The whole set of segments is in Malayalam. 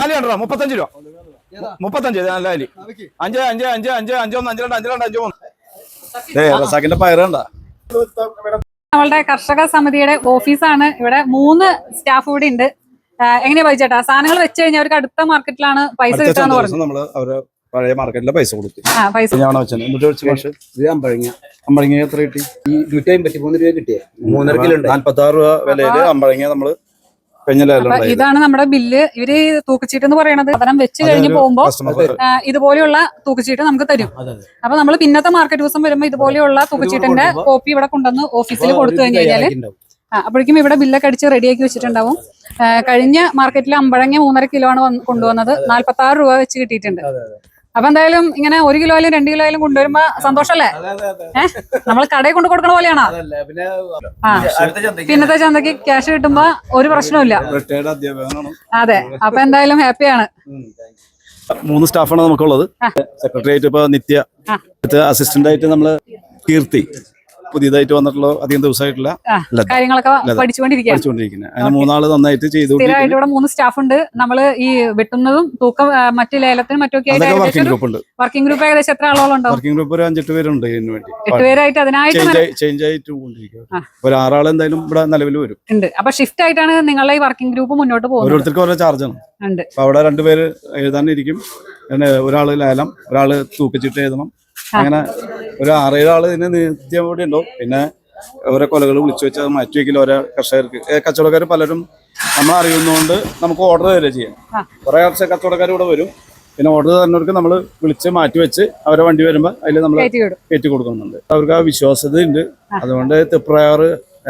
നാല് കണ്ടോ മുപ്പത്തഞ്ച് രൂപ. മുപ്പത്തഞ്ച് നല്ല അലി അഞ്ച് അഞ്ച് അഞ്ച് അഞ്ച് അഞ്ച് ഒന്ന് അഞ്ച് രണ്ട് അഞ്ച് രണ്ട് അഞ്ച് മൂന്ന്. റസാക്കിന്റെ പയറ് കണ്ട? നമ്മളുടെ കർഷക സമിതിയുടെ ഓഫീസാണ്. ഇവിടെ മൂന്ന് സ്റ്റാഫ് കൂടി ഉണ്ട്. എങ്ങനെയാ പൈസേട്ടാ സാധനങ്ങൾ വെച്ച് കഴിഞ്ഞാൽ അവർക്ക് അടുത്ത മാർക്കറ്റിലാണ് പൈസ കിട്ടാന്ന് പറഞ്ഞു നമ്മൾ അവരെ പഴയ മാർക്കറ്റിലെ പൈസ കൊടുത്തു ആ പൈസ അമ്പഴങ്ങ. അമ്പഴങ്ങ എത്ര കിട്ടി? ഈ നൂറ്റി അമ്പത്തി മൂന്ന് രൂപ കിട്ടിയേ. മൂന്നര കിലോ ഉണ്ട്. നാല്പത്തി ആറ് രൂപ വിലയിൽ അമ്പഴങ്ങ നമ്മൾ ഇതാണ് നമ്മുടെ ബില്ല്. ഇവർ തൂക്കച്ചീട്ട് എന്ന് പറയുന്നത് സാധനം വെച്ച് കഴിഞ്ഞ് പോകുമ്പോ ഇതുപോലെയുള്ള തൂക്കച്ചീട്ട് നമുക്ക് തരും. അപ്പൊ നമ്മൾ പിന്നത്തെ മാർക്കറ്റ് ദിവസം വരുമ്പോൾ ഇതുപോലെയുള്ള തൂക്കച്ചീട്ടിന്റെ കോപ്പി ഇവിടെ കൊണ്ടുവന്ന് ഓഫീസിൽ കൊടുത്തു കഴിഞ്ഞു കഴിഞ്ഞാൽ അപ്പോഴേക്കും ഇവിടെ ബില്ലൊക്കെ അടിച്ച് റെഡിയാക്കി വെച്ചിട്ടുണ്ടാവും. കഴിഞ്ഞ മാർക്കറ്റിൽ അമ്പഴങ്ങ മൂന്നര കിലോ ആണ് കൊണ്ടുവന്നത്. നാല്പത്തി ആറ് രൂപ വെച്ച് കിട്ടിയിട്ടുണ്ട്. അപ്പൊ എന്തായാലും ഇങ്ങനെ ഒരു കിലോ ആയാലും രണ്ട് കിലോ ആയാലും കൊണ്ടുവരുമ്പോ സന്തോഷല്ലേ? ഏഹ് നമ്മൾ കടയിൽ കൊണ്ട് കൊടുക്കണ പോലെയാണോ? ആ പിന്നത്തെ ചന്തക്ക് ക്യാഷ് കിട്ടുമ്പോ ഒരു അധ്യാപകനാണ്. അതെ അപ്പൊ എന്തായാലും ഹാപ്പിയാണ്. മൂന്ന് സ്റ്റാഫാണ് നമുക്കുള്ളത്. സെക്രട്ടേറിയറ്റ് ഇപ്പൊ നിത്യ. അസിസ്റ്റന്റ് ആയിട്ട് നമ്മൾ കീർത്തി. പുതിയതായിട്ട് വന്നിട്ടുള്ള അധികം ദിവസമായിട്ടുള്ള കാര്യങ്ങളൊക്കെ പഠിച്ചുകൊണ്ടിരിക്കുന്നത് മൂന്നാൾ നന്നായിട്ട് ചെയ്തു ഇവിടെ മൂന്ന് സ്റ്റാഫ് ഉണ്ട് നമ്മൾ ഈ വെട്ടുന്നതും തൂക്കം മറ്റു ലേലത്തിനും മറ്റൊക്കെ വർക്കിംഗ് ഗ്രൂപ്പ് ഉണ്ട്. വർക്കിംഗ് ഗ്രൂപ്പ് ഏകദേശം എത്ര ആളുകളുണ്ട്? വർക്കിംഗ് ഗ്രൂപ്പ് ഒരു അഞ്ചെട്ട് പേരുണ്ട് ഇതിനു വേണ്ടി. എട്ട് പേരായിട്ട് അതിനായിട്ട് ചേഞ്ച് ആയിട്ട് കൊണ്ടിരിക്കുക ആ. ഒരു ആറാൾ എന്തായാലും ഇവിടെ നിലവിൽ വരും. ഉണ്ട്. അപ്പൊ ഷിഫ്റ്റ് ആയിട്ടാണ് നിങ്ങളുടെ ഈ വർക്കിംഗ് ഗ്രൂപ്പ് മുന്നോട്ട് പോകുന്നത്. ഓരോരുത്തർക്കും ഓരോ ചാർജാണ് ഉണ്ട്. അപ്പൊ അവിടെ രണ്ടുപേര് എഴുതാനിരിക്കും. ഒരാൾ ലേലം ഒരാൾ തൂക്കിച്ചിട്ട് എഴുതണം. അങ്ങനെ ഒരു ആറേഴ് ആൾ ഇതിന് നിത്യം ഇവിടെ ഉണ്ടാവും. പിന്നെ ഓരോ കൊലകൾ വിളിച്ചു വെച്ചാൽ അത് മാറ്റി വെക്കില്ല ഓരോ കർഷകർക്ക്. കച്ചവടക്കാർ പലരും നമ്മൾ അറിയുന്നതുകൊണ്ട് നമുക്ക് ഓർഡർ തരിക ചെയ്യാം. കുറെ കർഷക കച്ചവടക്കാർ ഇവിടെ വരും. പിന്നെ ഓർഡർ തരുന്നവർക്ക് നമ്മൾ വിളിച്ച് മാറ്റി വെച്ച് അവരെ വണ്ടി വരുമ്പോൾ അതിൽ നമ്മൾ കയറ്റി കൊടുക്കുന്നുണ്ട്. അവർക്ക് ആ വിശ്വാസ്യത ഉണ്ട് അതുകൊണ്ട് തൃപ്രയാർ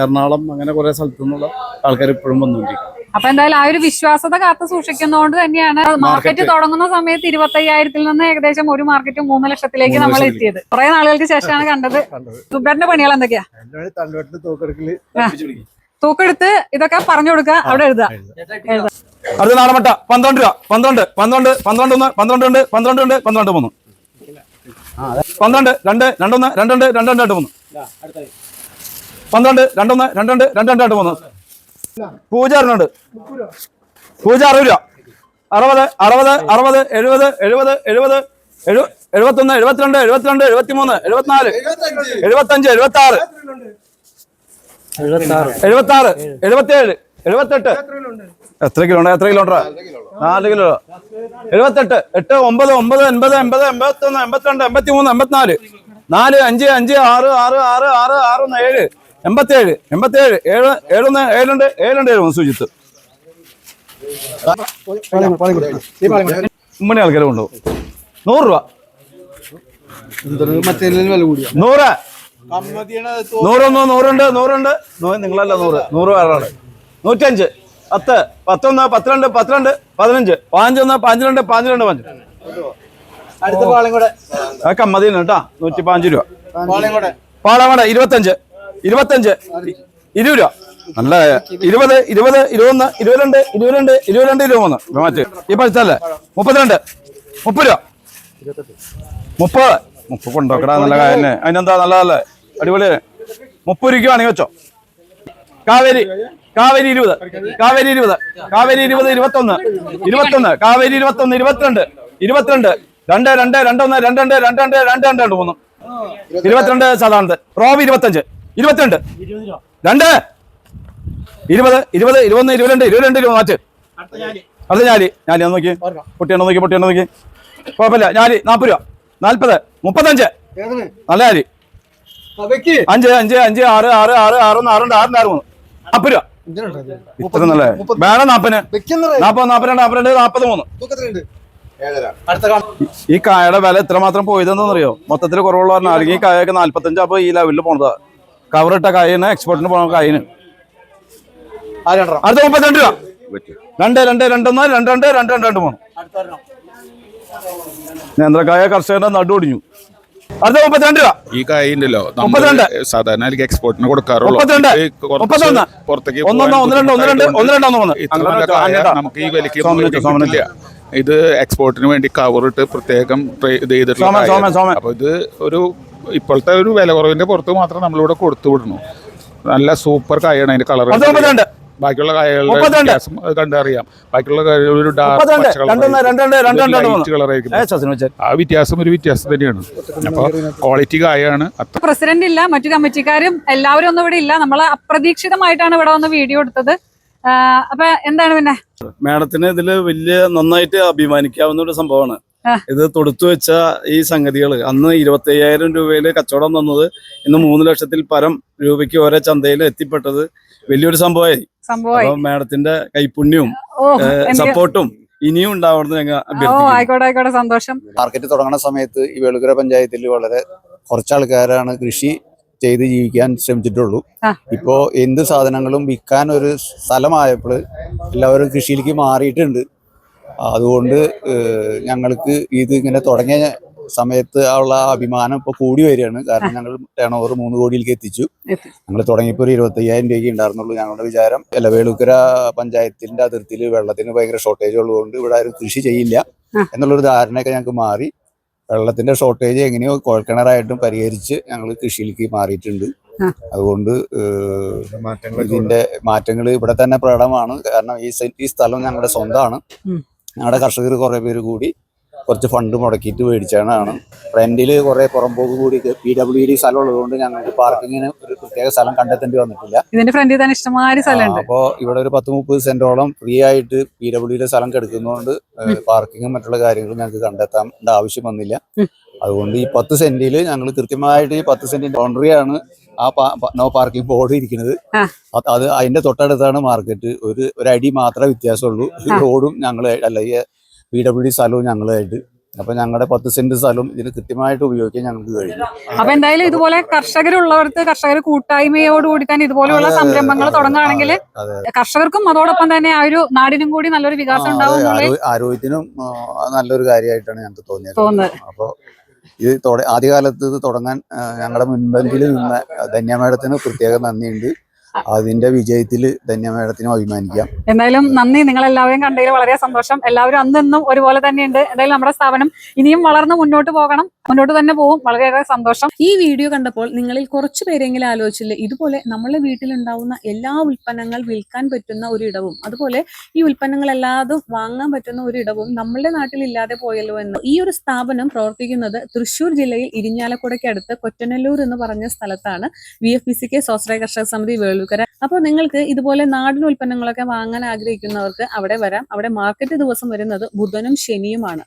എറണാകുളം അങ്ങനെ കുറെ സ്ഥലത്തു നിന്നുള്ള ആൾക്കാർ ഇപ്പോഴും വന്നുകൊണ്ടിരിക്കും അപ്പൊ എന്തായാലും ആ ഒരു വിശ്വാസത കാത്തു സൂക്ഷിക്കുന്നതുകൊണ്ട് തന്നെയാണ് മാർക്കറ്റ് തുടങ്ങുന്ന സമയത്ത് ഇരുപത്തി അയ്യായിരത്തിൽ നിന്ന് ഏകദേശം ഒരു മാർക്കറ്റ് മൂന്ന് ലക്ഷത്തിലേക്ക് നമ്മൾ. എത്തിയത്. കുറെ നാളുകൾക്ക് ശേഷമാണ് കണ്ടത്. സുബ്രന്റെ പണികൾ എന്തൊക്കെയാ? തൂക്കെടുത്ത് ഇതൊക്കെ പറഞ്ഞു കൊടുക്ക അവിടെ എഴുതുക. അടുത്ത നാടമട്ട പന്ത്രണ്ട് രൂപ. പന്ത്രണ്ട്. പന്ത്രണ്ട്. പന്ത്രണ്ട് ഒന്ന്. പന്ത്രണ്ട് രണ്ട്. പന്ത്രണ്ട് രണ്ട്. പന്ത്രണ്ട് മൂന്ന്. പന്ത്രണ്ട് രണ്ട് രണ്ടൊന്ന് രണ്ടുണ്ട് രണ്ട് രണ്ട് മൂന്ന് പന്ത്രണ്ട് രണ്ടൊന്ന് രണ്ടുണ്ട് രണ്ടുണ്ട് രണ്ട് രണ്ട് മൂന്ന്. പൂജ അറിഞ്ഞുണ്ട്. പൂജ അറുപത് രൂപ. അറുപത് അറുപത് അറുപത് എഴുപത് എഴുപത് എഴുപത് എഴു എഴുപത്തൊന്ന് എഴുപത്തിരണ്ട് എഴുപത്തിരണ്ട് എഴുപത്തിമൂന്ന് എഴുപത്തിനാല് എഴുപത്തഞ്ച് എഴുപത്തി ആറ് എഴുപത്തി ആറ് എഴുപത്തിയേഴ് എഴുപത്തെട്ട്. എത്ര കിലോ ഉണ്ട്? എത്ര കിലോ ഉണ്ടാ നാല് കിലോ എഴുപത്തെട്ട് എട്ട് ഒമ്പത് ഒമ്പത് എൺപത് എൺപത് എൺപത്തി ഒന്ന് എൺപത്തിരണ്ട് എൺപത്തി മൂന്ന് എൺപത്തിനാല്. നാല് അഞ്ച് അഞ്ച് ആറ് ആറ് ആറ് ആറ് ആറ് ഏഴ്. എൺപത്തിയേഴ് എൺപത്തേഴ് ഏഴ് ഏഴൊന്ന് ഏഴുണ്ട് ഏഴുണ്ട് ഏഴ് സുജിത്ത് ഉമ്മണി ആൾക്കാരെ കൊണ്ടുപോകും. നൂറ് രൂപ. നൂറ്. നൂറൊന്ന് നൂറുണ്ട് നൂറുണ്ട്. നിങ്ങളല്ല നൂറ്. നൂറ് പേരാണ് നൂറ്റഞ്ച്. പത്ത്. പത്തൊന്ന് പത്തിരണ്ട് പത്തിരണ്ട് പതിനഞ്ച്. പതിനഞ്ചൊന്ന് പതിനഞ്ചിരണ്ട് പതിനഞ്ചിരണ്ട് പതിനഞ്ച്. അടുത്ത പാളം കൂടെ. കമ്മതിന് കേട്ടാ. നൂറ്റി പതിനഞ്ച് രൂപ പാളം കൂടെ. ഇരുപത്തഞ്ച്. ഇരുപത്തഞ്ച്. ഇരുപത് രൂപ. നല്ല ഇരുപത് ഇരുപത് ഇരുപത്തൊന്ന് ഇരുപത്തിരണ്ട് ഇരുപത്തിരണ്ട് ഇരുപത്തിരണ്ട് ഇരുപത്തൊന്ന് മാറ്റി. ഈ പഴുത്തല്ലേ മുപ്പത്തിരണ്ട്. മുപ്പത് രൂപ. മുപ്പത്. മുപ്പത് കൊണ്ടോക്കടാ നല്ല കാര്യം തന്നെ അതിനെന്താ നല്ലതല്ലേ? അടിപൊളി. മുപ്പത് രൂപയ്ക്കാണെങ്കിൽ വെച്ചോ. കാവേരി. കാവേരി ഇരുപത്. കാവേരി ഇരുപത്. കാവേരി ഇരുപത് ഇരുപത്തൊന്ന്. ഇരുപത്തൊന്ന്. കാവേരി ഇരുപത്തൊന്ന് ഇരുപത്തിരണ്ട്. ഇരുപത്തിരണ്ട്. രണ്ട് രണ്ട് രണ്ടൊന്ന് രണ്ട് രണ്ട് രണ്ട് രണ്ട് രണ്ട് രണ്ട് രണ്ട് മൂന്ന് ഇരുപത്തിരണ്ട് സാധാരണ റോബ് ഇരുപത്തഞ്ച്. ഇരുപത്തിരണ്ട്. രണ്ട്. ഇരുപത് ഇരുപത് ഇരുപത്തൊന്ന് ഇരുപത്തിരണ്ട് ഇരുപത്തിരണ്ട് ഇരുപത് മാറ്റ്. അടുത്ത ഞാലി. ഞാലി ഒന്ന് നോക്കി. പൊട്ടിയാണ് നോക്കി പൊട്ടിയാണ് നോക്കി. കുഴപ്പമില്ല. ഞാലി നാൽപ്പത് രൂപ. നാൽപ്പത് മുപ്പത്തഞ്ച്. നല്ല ഞാലി. അഞ്ച് അഞ്ച് അഞ്ച് ആറ് ആറ് ആറ് ആറ് ഒന്ന് ആറുണ്ട് ആറിന് ആറ് മൂന്ന്. നാൽപ്പത് രൂപ. ഇത്ര നല്ല വേണം നാപ്പന് നാപ്പത് നാപ്പത്തിരണ്ട് നാപ്പത്തിരണ്ട് നാപ്പത് മൂന്ന് അടുത്ത കാണാം. ഈ കായയുടെ വില എത്രമാത്രം പോയതെന്നറിയോ? മൊത്തത്തിൽ കുറവുള്ള പറഞ്ഞാൽ അല്ലെങ്കിൽ ഈ കായൊക്കെ നാല്പത്തഞ്ച് അപ്പൊ ഈ ലെവലിൽ പോണതാ. കവറിട്ട കായന് എക്സ്പോർട്ടിന് പോണ കായന് അടുത്ത മുപ്പത്തിരണ്ട് രൂപ രണ്ട് രണ്ട് രണ്ടൊന്ന് രണ്ട് രണ്ട് രണ്ട് രണ്ട് രണ്ട് മൂന്ന്. നേന്ത്രക്കായ കർഷകരുടെ നടു ഒടിഞ്ഞു. അടുത്ത മുപ്പത്തിരണ്ട് രൂപ ഈ കായ ഉണ്ടല്ലോ മുപ്പത്തിരണ്ട്. സാധാരണ എക്സ്പോർട്ടിന് കൊടുക്കാറുള്ളൂ. ഇത്. പുറത്തേക്ക്. നമുക്ക് ഈ വിലക്ക് എക്സ്പോർട്ടിന് വേണ്ടി കവറിട്ട് പ്രത്യേകം ചെയ്തിട്ടുള്ള. അപ്പൊ ഇത് ഒരു ഇപ്പോഴത്തെ ഒരു വില കുറവിന്റെ പുറത്ത് മാത്രം നമ്മളിവിടെ കൊടുത്തു വിടുന്നു നല്ല സൂപ്പർ കായാണ് അതിന്റെ കളർ ബാക്കിയുള്ള കായകളുടെ വ്യത്യാസം അത് കണ്ടറിയാം ബാക്കിയുള്ള കായകൾ ഒരു ഡാർക്ക് ആ വ്യത്യാസം ഒരു വ്യത്യാസം തന്നെയാണ്. അപ്പോൾ ക്വാളിറ്റി കായാണ്. പ്രസിഡന്റ് ഇല്ല മറ്റു കമ്മിറ്റിക്കാരും എല്ലാവരും ഒന്നും ഇവിടെ ഇല്ല. നമ്മൾ അപ്രതീക്ഷിതമായിട്ടാണ് ഇവിടെ വന്ന് വീഡിയോ എടുത്തത്. അപ്പൊ എന്താണ് പിന്നെ? മാഡത്തിന് ഇതിൽ വലിയ നന്നായിട്ട് അഭിമാനിക്കാവുന്ന ഒരു സംഭവമാണ്. ഇത് തൊടുത്തു വെച്ച ഈ സംഗതികൾ അന്ന് ഇരുപത്തി അയ്യായിരം രൂപയിൽ കച്ചവടം തന്നത് ഇന്ന് മൂന്ന് ലക്ഷത്തിൽ പരം രൂപയ്ക്ക് ഓരോ ചന്തയിൽ എത്തിപ്പെട്ടത് വലിയൊരു സംഭവമായി. അപ്പൊ മാഡത്തിന്റെ കൈപുണ്യവും സപ്പോർട്ടും ഇനിയും ഉണ്ടാവണമെന്ന് ഞങ്ങൾ ആയിക്കോട്ടെ ആയിക്കോട്ടെ സന്തോഷം. മാർക്കറ്റ് തുടങ്ങുന്ന സമയത്ത് ഈ വെളുകര പഞ്ചായത്തിൽ വളരെ കുറച്ച് ആൾക്കാരാണ് കൃഷി ചെയ്ത് ജീവിക്കാൻ ശ്രമിച്ചിട്ടുള്ളൂ. ഇപ്പോ എന്ത് സാധനങ്ങളും വിൽക്കാൻ ഒരു സ്ഥലമായപ്പോൾ എല്ലാവരും കൃഷിയിലേക്ക് മാറിയിട്ടുണ്ട്. അതുകൊണ്ട് ഞങ്ങൾക്ക് ഇത് ഇങ്ങനെ തുടങ്ങിയ സമയത്ത് ഉള്ള അഭിമാനം ഇപ്പോൾ കൂടി വരികയാണ്. കാരണം ഞങ്ങൾ ടേൺ ഓവർ മൂന്ന് കോടിയിലേക്ക് എത്തിച്ചു. ഞങ്ങൾ തുടങ്ങിയപ്പോൾ ഒരു ഇരുപത്തി അയ്യായിരം രൂപയ്ക്ക് ഉണ്ടായിരുന്നുള്ളൂ ഞങ്ങളുടെ വിചാരം. എലവേളുക്കര വേളുക്കര പഞ്ചായത്തിന്റെ അതിർത്തിയിൽ വെള്ളത്തിന് ഭയങ്കര ഷോർട്ടേജ് ഉള്ളതുകൊണ്ട് ഇവിടെ ആരും കൃഷി ചെയ്യില്ല. എന്നുള്ളൊരു ധാരണയൊക്കെ ഞങ്ങൾക്ക് മാറി. വെള്ളത്തിന്റെ ഷോർട്ടേജ് എങ്ങനെയോ കുഴൽക്കിണറായിട്ടും പരിഹരിച്ച് ഞങ്ങൾ കൃഷിയിലേക്ക് മാറിയിട്ടുണ്ട്. അതുകൊണ്ട് ഏഹ്, ഇതിന്റെ മാറ്റങ്ങൾ ഇവിടെ തന്നെ പ്രകടമാണ്. കാരണം ഈ ഈ സ്ഥലം ഞങ്ങളുടെ സ്വന്തമാണ്. ഞങ്ങളുടെ കർഷകർ കുറേ പേര് കൂടി കുറച്ച് ഫണ്ട് മുടക്കിയിട്ട് മേടിച്ചാണ് റെന്റിൽ കുറേ പുറമ്പോക്ക് കൂടി പി ഡബ്ല്യു ഡി സ്ഥലം ഉള്ളതുകൊണ്ട് ഞങ്ങൾക്ക് പാർക്കിങ്ങിന് ഒരു പ്രത്യേക സ്ഥലം കണ്ടെത്തേണ്ടി വന്നിട്ടില്ല. ഇതിന്റെ ഫ്രണ്ടിൽ തന്നെ ഇഷ്ടമായ സ്ഥലമുണ്ട്. അപ്പോൾ ഇവിടെ ഒരു പത്ത് മുപ്പത് സെന്റോളം ഫ്രീ ആയിട്ട് പി ഡബ്ല്യു ഡി സ്ഥലം കെടുക്കുന്നതുകൊണ്ട് പാർക്കിങ്ങും മറ്റുള്ള കാര്യങ്ങളും ഞങ്ങൾക്ക് കണ്ടെത്താൻ ആവശ്യം വന്നില്ല. അതുകൊണ്ട് ഈ പത്ത് സെന്റിൽ ഞങ്ങൾ കൃത്യമായിട്ട് ഈ പത്ത് സെന്റിന്റെ ബൗണ്ടറിയാണ് ആ നോ പാർക്കിംഗ് ബോർഡ് ഇരിക്കുന്നത്. അത് അത് അതിന്റെ തൊട്ടടുത്താണ് മാർക്കറ്റ് ഒരു ഒരു അടി മാത്രമേ വ്യത്യാസമുള്ളൂ. ഈ റോഡും ഞങ്ങൾ അല്ല ഈ പി ഡബ്ല്യു ഡി സ്ഥലവും ഞങ്ങളായിട്ട് അപ്പൊ ഞങ്ങളുടെ പത്ത് സെന്റ് സ്ഥലം ഇതിന് കൃത്യമായിട്ട് ഉപയോഗിക്കാൻ ഞങ്ങൾക്ക് കഴിയും അപ്പൊ എന്തായാലും ഇതുപോലെ കർഷകരുള്ളവർക്ക് കർഷകർ കൂട്ടായ്മയോടുകൂടി തന്നെ ഇതുപോലെയുള്ള സംരംഭങ്ങൾ തുടങ്ങുകയാണെങ്കിൽ കർഷകർക്കും അതോടൊപ്പം തന്നെ ആ ഒരു നാടിനും കൂടി നല്ലൊരു വികാസം ഉണ്ടാവും ആരോഗ്യത്തിനും നല്ലൊരു കാര്യമായിട്ടാണ് ഞങ്ങൾക്ക് തോന്നിയത്. തോന്നുന്നത്. അപ്പോൾ ഇത് ആദ്യകാലത്ത് ഇത് തുടങ്ങാൻ ഞങ്ങളുടെ മുൻപന്തിൽ നിന്ന ധന്യ മേഡത്തിന് പ്രത്യേക നന്ദിയുണ്ട്. അതിന്റെ വിജയത്തിൽ ധന്യ മേഡത്തിനും അഭിമാനിക്കാം. എന്തായാലും നന്ദി. നിങ്ങൾ എല്ലാവരെയും കണ്ടതിൽ വളരെ സന്തോഷം. എല്ലാവരും അന്നെന്നും ഒരുപോലെ തന്നെയുണ്ട്. എന്തായാലും നമ്മുടെ സ്ഥാപനം ഇനിയും വളർന്ന് മുന്നോട്ട് പോകണം. മുന്നോട്ട് തന്നെ പോകും വളരെയേറെ സന്തോഷം. ഈ വീഡിയോ കണ്ടപ്പോൾ നിങ്ങളിൽ കുറച്ചു പേരെങ്കിലും ആലോചിച്ചില്ലേ? ഇതുപോലെ നമ്മളെ വീട്ടിലുണ്ടാവുന്ന എല്ലാ ഉൽപ്പന്നങ്ങൾ വിൽക്കാൻ പറ്റുന്ന ഒരു ഇടവും അതുപോലെ ഈ ഉൽപ്പന്നങ്ങൾ എല്ലാതും വാങ്ങാൻ പറ്റുന്ന ഒരു ഇടവും നമ്മളുടെ നാട്ടിൽ ഇല്ലാതെ പോയല്ലോ എന്ന്. ഈ ഒരു സ്ഥാപനം പ്രവർത്തിക്കുന്നത് തൃശൂർ ജില്ലയിൽ ഇരിഞ്ഞാലക്കുടയ്ക്ക് അടുത്ത് കൊറ്റനല്ലൂർ എന്ന് പറഞ്ഞ സ്ഥലത്താണ് V F P C K സ്വാശ്രയ കർഷക സമിതി വേളൂക്കര അപ്പോൾ നിങ്ങൾക്ക് ഇതുപോലെ നാടൻ ഉൽപ്പന്നങ്ങളൊക്കെ വാങ്ങാൻ ആഗ്രഹിക്കുന്നവർക്ക് അവിടെ വരാം. അവിടെ മാർക്കറ്റ് ദിവസം വരുന്നത് ബുധനും ശനിയുമാണ്.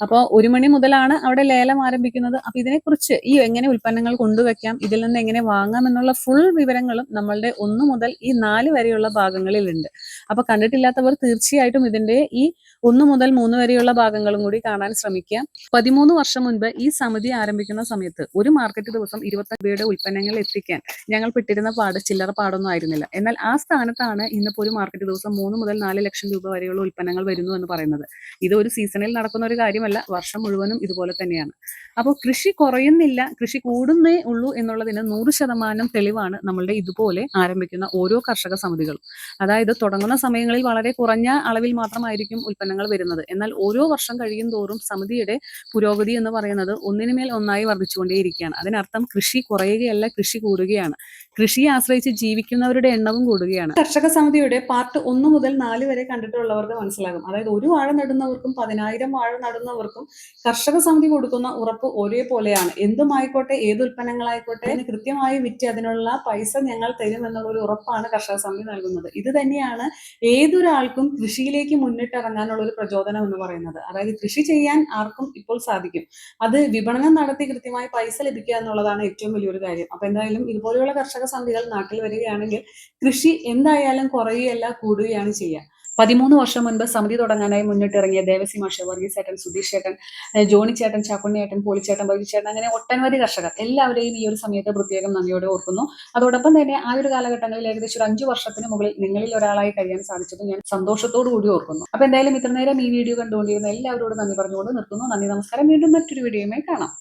അപ്പോൾ ഒരു മണി മുതലാണ് അവിടെ ലേലം ആരംഭിക്കുന്നത്. അപ്പൊ ഇതിനെക്കുറിച്ച് ഈ എങ്ങനെ ഉൽപ്പന്നങ്ങൾ കൊണ്ടുവയ്ക്കാം ഇതിൽ നിന്ന് എങ്ങനെ വാങ്ങാം എന്നുള്ള ഫുൾ വിവരങ്ങളും നമ്മളുടെ ഒന്ന് മുതൽ ഈ നാല് വരെയുള്ള ഭാഗങ്ങളിലുണ്ട്. അപ്പൊ കണ്ടിട്ടില്ലാത്തവർ തീർച്ചയായിട്ടും ഇതിന്റെ ഈ ഒന്ന് മുതൽ മൂന്ന് വരെയുള്ള ഭാഗങ്ങളും കൂടി കാണാൻ ശ്രമിക്കുക പതിമൂന്ന് വർഷം മുൻപ് ഈ സമിതി ആരംഭിക്കുന്ന സമയത്ത് ഒരു മാർക്കറ്റ് ദിവസം ഇരുപത്തി രൂപയുടെ ഉൽപ്പന്നങ്ങൾ എത്തിക്കാൻ ഞങ്ങൾ പെട്ടിരുന്ന പാട് ചില്ലറ പാടൊന്നും ആയിരുന്നില്ല. എന്നാൽ ആ സ്ഥാനത്താണ് ഇന്നിപ്പോൾ ഒരു മാർക്കറ്റ് ദിവസം മൂന്ന് മുതൽ നാല് ലക്ഷം രൂപ വരെയുള്ള ഉൽപ്പന്നങ്ങൾ വരുന്നു എന്ന് പറയുന്നത്. ഇത് ഒരു സീസണിൽ നടക്കുന്ന ഒരു കാര്യമല്ല. വർഷം മുഴുവനും ഇതുപോലെ തന്നെയാണ്. അപ്പോൾ കൃഷി കുറയുന്നില്ല കൃഷി കൂടുന്നേ ഉള്ളൂ എന്നുള്ളതിന് നൂറ് ശതമാനം തെളിവാണ് നമ്മളുടെ ഇതുപോലെ ആരംഭിക്കുന്ന ഓരോ കർഷക സമിതികളും. അതായത് തുടങ്ങുന്ന സമയങ്ങളിൽ വളരെ കുറഞ്ഞ അളവിൽ മാത്രമായിരിക്കും ഉൽപ്പന്നങ്ങൾ വരുന്നത്. എന്നാൽ ഓരോ വർഷം കഴിയും തോറും സമിതിയുടെ പുരോഗതി എന്ന് പറയുന്നത് ഒന്നിനുമേൽ ഒന്നായി വർദ്ധിച്ചുകൊണ്ടേയിരിക്കുകയാണ് അതിനർത്ഥം കൃഷി കുറയുകയല്ല കൃഷി കൂടുകയാണ്. കൃഷിയെ ആശ്രയിച്ച് ജീവിക്കുന്നവരുടെ എണ്ണവും കൂടുകയാണ്. കർഷക സമിതിയുടെ പാർട്ട് ഒന്ന് മുതൽ നാല് വരെ കണ്ടിട്ടുള്ളവർക്ക് മനസ്സിലാകും. അതായത് ഒരു വാഴ നടുന്നവർക്കും പതിനായിരം വാഴ നടുന്നവർക്കും കർഷക സമിതി കൊടുക്കുന്ന ഉറപ്പ് ഒരേപോലെയാണ്. എന്തുമായിക്കോട്ടെ ഏത് ഉൽപ്പന്നങ്ങളായിക്കോട്ടെ കൃത്യമായി വിറ്റ് അതിനുള്ള പൈസ ഞങ്ങൾ തരും എന്നുള്ള ഒരു ഉറപ്പാണ് കർഷക സമിതി നൽകുന്നത്. ഇത് തന്നെയാണ് ഏതൊരാൾക്കും കൃഷിയിലേക്ക് മുന്നിട്ടിറങ്ങാനുള്ള ഒരു പ്രചോദനം എന്ന് പറയുന്നത്. അതായത് കൃഷി ചെയ്യാൻ ആർക്കും ഇപ്പോൾ സാധിക്കും. അത് വിപണനം നടത്തി കൃത്യമായി പൈസ ലഭിക്കുക എന്നുള്ളതാണ് ഏറ്റവും വലിയൊരു കാര്യം. അപ്പൊ എന്തായാലും ഇതുപോലെയുള്ള കർഷക സമിതികൾ നാട്ടിൽ വരികയാണെങ്കിൽ കൃഷി എന്തായാലും കുറയുകയല്ല കൂടുകയാണ് ചെയ്യുക. പതിമൂന്ന് വർഷം മുൻപ് സമിതി തുടങ്ങാനായി മുന്നിട്ടിറങ്ങിയ ദേവസി മാഷ വർഗീസ് ചേട്ടൻ സുധീഷ് ചേട്ടൻ ജോണി ചേട്ടൻ ചാക്കുണ്ണി ചാക്കുണ്ണിയേട്ടൻ പോളിച്ചേട്ടൻ ബൈജുചേട്ടൻ അങ്ങനെ ഒട്ടനവധി കർഷകർ എല്ലാവരെയും ഈ ഒരു സമയത്ത് പ്രത്യേകം നന്ദിയോടെ ഓർക്കുന്നു. അതോടൊപ്പം തന്നെ ആ ഒരു കാലഘട്ടങ്ങളിൽ ഏകദേശം ഒരു അഞ്ചു വർഷത്തിന് മുകളിൽ നിങ്ങളിൽ ഒരാളായി കഴിയാൻ സാധിച്ചത് ഞാൻ സന്തോഷത്തോടു കൂടി ഓർക്കുന്നു. അപ്പൊ എന്തായാലും ഇത്ര നേരം ഈ വീഡിയോ കണ്ടുകൊണ്ടിരുന്ന എല്ലാവരോടും നന്ദി പറഞ്ഞുകൊണ്ട് നിർത്തുന്നു. നന്ദി നമസ്കാരം. വീണ്ടും മറ്റൊരു വീഡിയോയുമായി കാണാം.